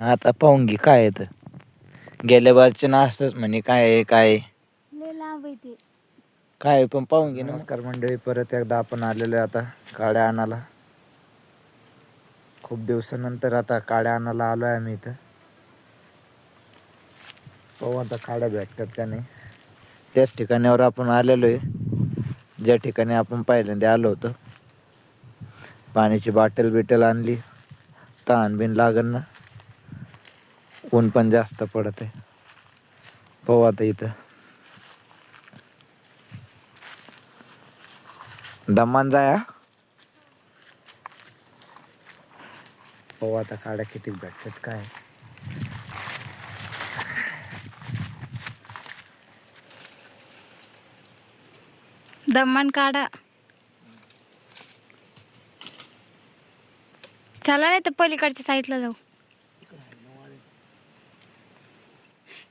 आता पाहून घे काय येत गेल्या बारचे ना असतच म्हणे काय आहे काय आहे. लय लांब आहे ते. काय आहे पण पाहून घे नमस्कार मंडळी परत एकदा आपण आलेलो आहे आता काड्या आणायला. खूप दिवसानंतर आता काड्या आणायला आलो आहे आम्ही इथं. पाहू आता काड्या भेटतात का नाही. त्याच ठिकाणावर आपण आलेलो आहे. ज्या ठिकाणी आपण पहिल्यांदा आलो होतो. पाण्याची बाटल बिटल आणली. तहान बिन लागन ना. ऊन पण जास्त पडत आहे पाहू आता इथं. दमान जाया पाहू आता काड्या किती भेटतात काय. दमन काढा चला नाही तर पलीकडच्या साईडला जाऊ.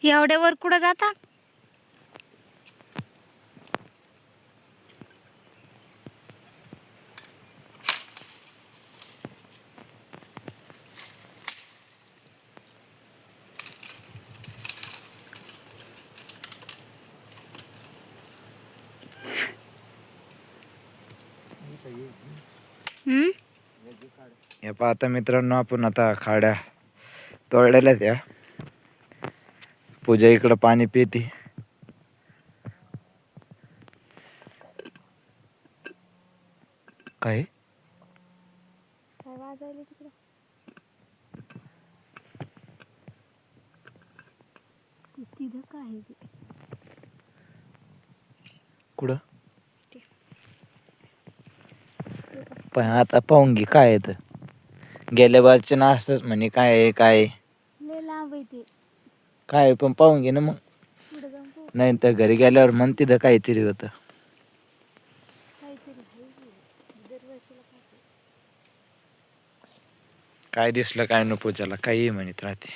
एवढ्यावर कुठं जाता? हे आता मित्रांनो आपण आता खाड्या तोडलेल्या त्या पूजा इकडं पाणी पिती. काय? काय वाजायला तिकडं? तिथं काय आहे ते? कुठं? पण आता पाहून घे काय येत गेल्या बारचे ना असतच म्हणे काय आहे काय आहे. लय लांब आहे ते. काय पण पाहून घे ना मग. नाही तर घरी गेल्यावर मन तिथं काहीतरी होतं. काय काय दिसलं काय न पूजाला काही म्हणत राहते.